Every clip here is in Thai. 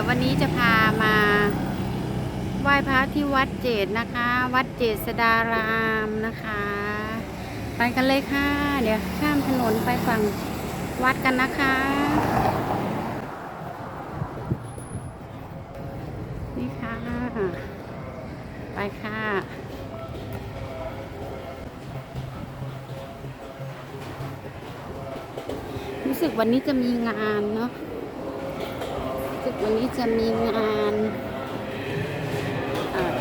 ยววันนี้จะพามาไหว้พระที่วัดเจดนะคะ วัดเจษดารามนะคะ ไปกันเลยค่ะ เดี๋ยวข้ามถนนไปฝั่งวัดกันนะคะ นี่ค่ะ ไปค่ะรู้สึกวันนี้จะมีงานเนาะ วันนี้จะมีงานเอ่อ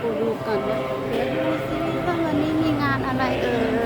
กูดูก่อนนะเดี๋ยวดูสิว่าวันนี้มีงานอะไรเอ่ย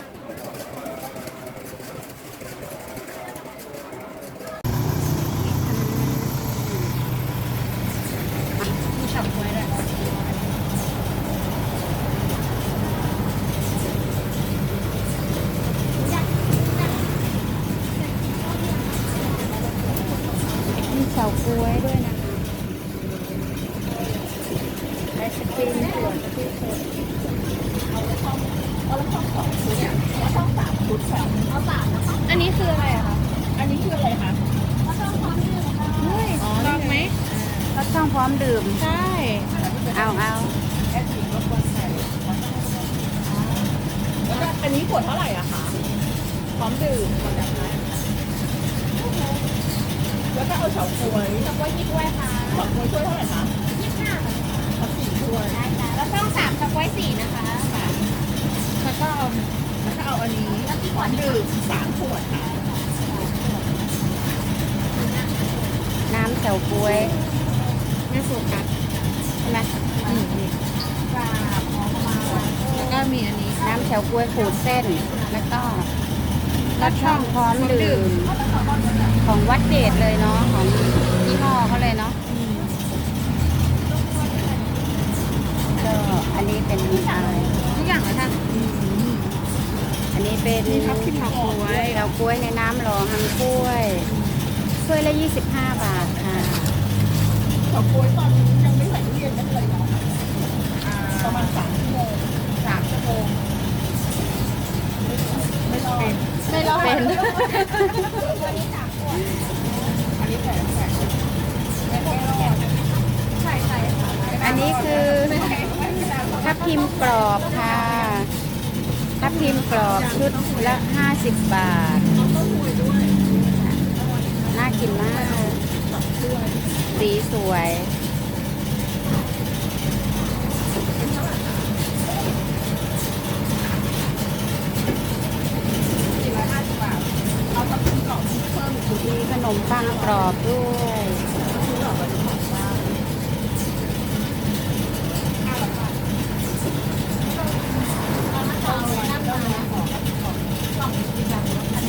มีเฉาก๊วยด้วยนะคะไอศครีมส่วนที่สด อันนี้คืออะไรอะคะ อันนี้คืออะไรคะ เฮ้ยลองไหม ก็ ต้องพร้อมดื่ม ใช่ เอาเอาแอดสีรบกวนใส่แล้วก็อันนี้ขวดเท่าไหร่อะคะพร้อมดื่มก่อนนะคะแล้วก็เอาเฉาก๊วยตะกวยกี่ถ้วยคะเฉาก๊วยช่วยเท่าไหร่คะยี่สิบห้าเอาสี่ถ้วยได้ค่ะแล้วต้องสามตะกวยสี่นะคะแล้วก็เอาแล้วก็เอาอันนี้แล้วกี่ขพร้วอดมดื่มสามขวดค่ะน้ำเฉาก๊วย ไม่โฟกัสใช่ไหมอืมนี่กราบขอเข้ามาแล้วก็มีอันนี้ น้ำเฉาก๊วยขูดเส้น แล้วก็รสช่องพร้อมดื่ม ของวัดเดชเลยเนาะ ของยี่ห้อเขาเลยเนาะก็อันนี้เป็นอะไรทุกอย่างเลยค่ะอันนี้เป็นมีทับทิมเฉาก๊วยเฉาก๊วยในน้ำหล่อหังกล้วยถ้วยละ 25 บาทค่ะ เฉาก๊วยตอนนี้ยังไม่ใส่ทุเรียนไม่เลยเนาะประมาณสามชั่วโมงสามชั่วโมงไม่รอดไม่รอดเป็นอันนี้แผลแผลไม่รอดใช่ใช่ค่ะอันนี้คือทับทิมกรอบค่ะทับทิมกรอบชุดละ 50 บาท น่ากินมาก สีสวยเอาตะปูกรอบเพิ่มอีกมีขนมปังกรอบด้วย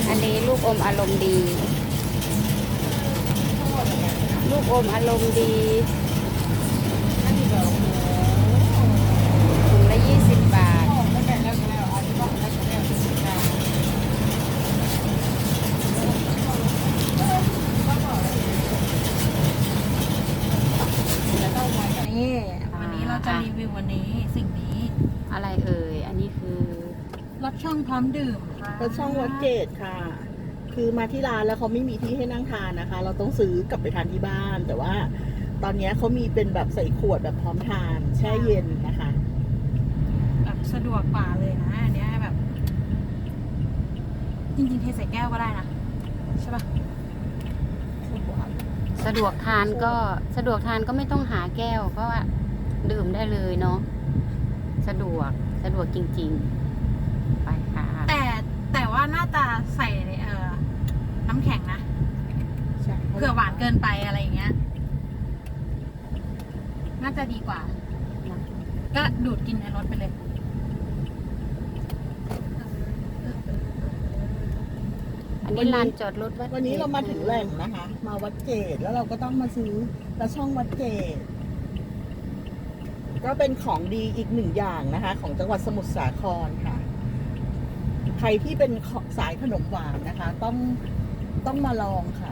อันนี้ลูกอมอารมณ์ดี กอมอารมณ์ดีถุงละยี่สิบบาท นี่วันนี้เราจะรีวิววันนี้สิ่งนี้อะไรเอ่ย อันนี้คือรสช่องพร้อมดื่มค่ะ รถช่องวัดเจดค่ะ คือมาที่ร้านแล้วเขาไม่มีที่ให้นั่งทานนะคะ เราต้องซื้อกลับไปทานที่บ้าน แต่ว่าตอนนี้เขามีเป็นแบบใส่ขวดแบบพร้อมทานแช่เย็นนะคะแบบสะดวกกว่าเลยนะอันเนี้ยแบบ จริงๆเทใส่แก้วก็ได้นะใช่ปะสะดวกทานก็สะดวกทานก็ไม่ต้องหาแก้ว เพราะว่าดื่มได้เลยเนาะสะดวกสะดวกจริง ๆ ไปค่ะแต่แต่ว่าหน้าตาใส่ น้ำแข็งนะเผื่อหวานเกินไปอะไรอย่างเงี้ย น่าจะดีกว่า ก็ดูดกินในรถไปเลย อันนี้ลานจอดรถวัดวันนี้เรามาถึงแหล่งนะคะ มาวัดเกตแล้วเราก็ต้องมาซื้อกระช่องวัดเกตก็เป็นของดีอีกหนึ่งอย่างนะคะ ของจังหวัดสมุทรสาครค่ะ ใครที่เป็นสายขนมหวานนะคะ ต้อง ต้องมาลองค่ะ